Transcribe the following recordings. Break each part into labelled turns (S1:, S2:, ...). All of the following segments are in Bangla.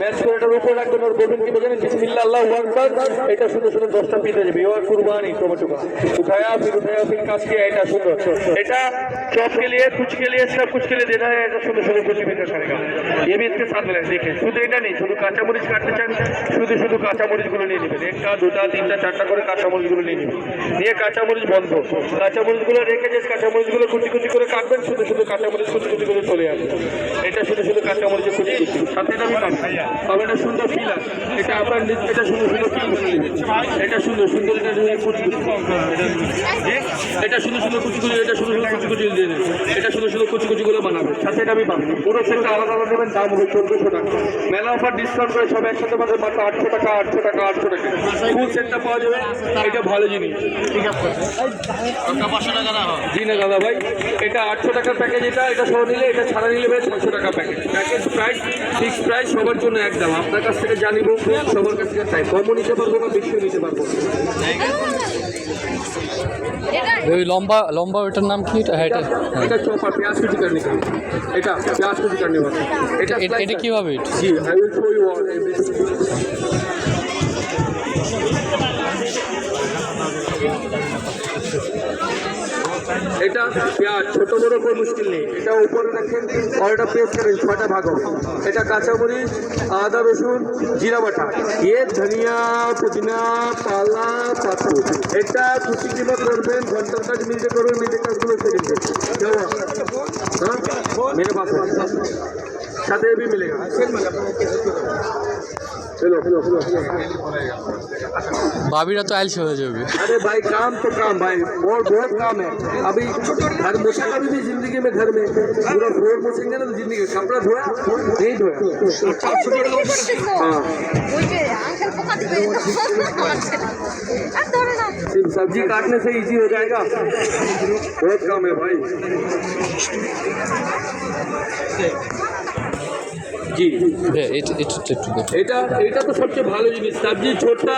S1: ম্যাচ করে এটার উপরে রাখবেন ওর বলবেন কি বোঝেন বিসমিল্লা আল্লাহ আকবার এটা শুধু শুধু দশটা পিস হয়ে যাবে और कुर्बानी टोमेटो का उठाया फिर उठाया फिर काट किया এটা সুন্দর এটা चॉप के लिए कुछ के लिए सब कुछ के लिए देना है এটা সুন্দর সুন্দর कुछ भी कर करेगा ये भी इसके साथ मिलेगा देखिए শুধু এটা নেই শুধু কাঁচা মরিচ কাটতে চান শুধু শুধু কাঁচা মরিচগুলো নিয়ে নেবেন একটা দুটা তিনটা চারটা করে কাঁচা মরিচগুলো নিয়ে নেবেন নিয়ে কাঁচা মরিচ বন্ধ কাঁচা মরিচগুলো রেখে যে কাঁচা মরিচগুলো কুচি কুচি করে কাটবেন শুধু শুধু কাঁচা মরিচ কুচি কুচি করে চলে আসবে এটা শুধু শুধু কাঁচা মরিচ কুচি কুচি সাথে এটা পাবেন পাবেন একটা সুন্দর ফিলার এটা আপনার এটা সুন্দর সুন্দর ফিল এটা সুন্দর সুন্দর, এটা সুন্দর কুচি এটা সুন্দর সুন্দর কুচি কুচি এটা সুন্দর সুন্দর কুচি কুচি দেবেন এটা সুন্দর সুন্দর কুচি কুচি গুলো বানাবেন সাথে এটা আমি পাবেন পুরো সেটটা আলাদা আলাদা নেবেন দাম হবে চোদ্দশো টাকা। মেলা অফার ডিসকাউন্ট করে সব একসাথে পাবেন মাত্র আটশো টাকা আটশো টাকা আটশো টাকা। ফুল সেটটা পাওয়া যাবে। এটা ভালো জিনিস। ঠিক আছে জি না দাদা ভাই, এটা আটশো টাকার প্যাকেজ এটা এটা সহ নিলে এটা ছাড়া নিলে ছশো টাকা package package price fix price সবার জন্য জন্য একদম। আপনার কাছ থেকে জানিব সবার কাছ থেকে চাই। কমও নিতে পারব না বেশিও নিতে পারব
S2: ওই লম্বা লম্বা ওইটার নাম কি? এটা এটা।
S1: এটা চোপা পেঁয়াজ কুচি কাটনি এটা পেঁয়াজ কুচি কাটনি এটা
S2: এটা কীভাবে?
S1: জি I will show you all everything এটা পেঁয়াজ ছোট বড় কোনো মুশকিল নেই এটা উপরে রাখেন আর এটা পেস্ট করেন ছয়টা ভাগ হবে এটা কাঁচামরিচ আদা রসুন জিরা বাটা এ ধনিয়া পুদিনা পালা পাতু এটা কুচি কিমা করবেন ঘন্টার কাজ মিলতে করবেন মিলতে কাজগুলো সেরে দেবেন हाँ मेरे पास है साथ ये भी मिलेगा चलो चलो चलो
S2: भाभी तो आयल्स हो जाओगे
S1: अरे भाई काम तो काम भाई और बहुत काम है अभी घर मुश्किल कभी भी जिंदगी में घर में पूरा फ्लोर मुछेंगे ना तो जिंदगी कपड़ा धोया नहीं धोया सिर्फ सब्जी काटने से इजी हो जाएगा बहुत काम है भाई जी
S2: হ্যাঁ, এটা এটা একটু দেখো
S1: এটা এটা তো सबसे ভালো জিনিস सब्जी छोटा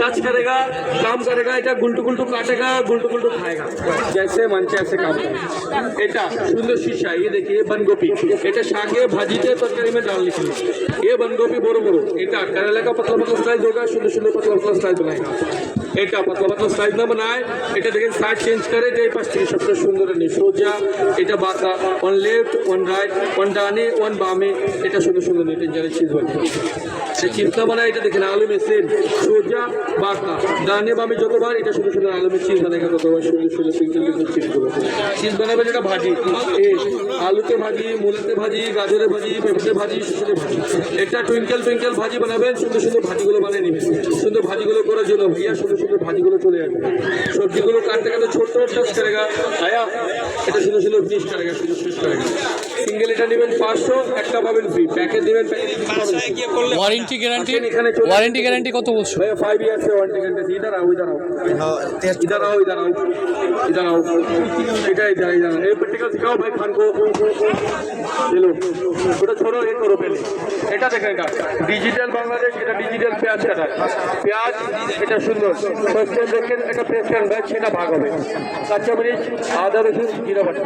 S1: टच करेगा काम करेगा এটা গুলটু গুলটু काटेगा गुलटू गुलटू खाएगा जैसे मन चाहे ऐसे काम करेगा এটা সুন্দর শীষা ये देखिए बंदगोभी এটা শাকে ভাজিতে তরকারি में डाल लिखिए ये बंदगोभी বড় বড় এটা करेला का पतला पतला साइज होगा सुंदर सुंदर पतला पतला साइज बनाएगा এটা পাতলা পাতলা সাইজ না বানায় এটা দেখেন সাইজ চেঞ্জ করে যে এই পাশ থেকে সবচেয়ে সুন্দর নেই সোজা এটা বাঁকা one left one right one ডানে ওয়ান বামে এটা সুন্দর কিন্তু সুন্দর নেটের জায়গায় চিজ হয়েছে সে চিন্তা বানায় এটা দেখেন, আলমে সেম সোজা বাঁকা। ডানে বামে যতবার, এটা সুন্দর সুন্দর আলমে চিজ বানায় ততবার সুন্দর সুন্দর সুন্দর সুন্দর চিজগুলো চিজ বানাবে যেটা ভাজি। আলুতে ভাজি, মূলাতে ভাজি, গাজরে ভাজি পেঁপে ভাজি সুন্দর ভাজি। এটা টুইঙ্কেল টুইঙ্কেল ভাজি বানাবেন, সুন্দর সুন্দর ভাজিগুলো বানিয়ে নেবেন। সুন্দর ভাজিগুলো করার জন্য ভাইয়া সুন্দর সুন্দর ভাজিগুলো চলে আসবে। সবজিগুলো কাটতে কাটতে ছোট্ট ছোট্ট করেগা আয়া এটা সুন্দর সুন্দর ফিনিশ করেগা সুন্দর সুন্দর করেগা। সিঙ্গেল এটা নেবেন পাঁচশো একটা পাবেন ফ্রি প্যাকেজ নেবেন
S2: ওয়ারেন্টি গ্যারান্টি ওয়ারেন্টি গ্যারান্টি কত বছর?
S1: ভাই ফাইভ ইয়ার্স ওয়ারেন্টি গ্যারান্টি ইধার আও ইধার আও। ইধার আও ইধার আও। ইধার আও। এটা ইধার ইধার এই প্র্যাকটিক্যাল শিখাও ভাই খান কো। চলো ওটা ছোড়ো এ করো পেলে। এটা দেখেন ডিজিটাল বাংলাদেশ এটা ডিজিটাল পেঁয়াজ কাটা। পেঁয়াজ এটা সুন্দর। ফার্স্ট দেখেন এটা প্রেস ভাই সেটা ভাগ হবে। কাঁচা মরিচ আদা রসুন জিরা বাটা।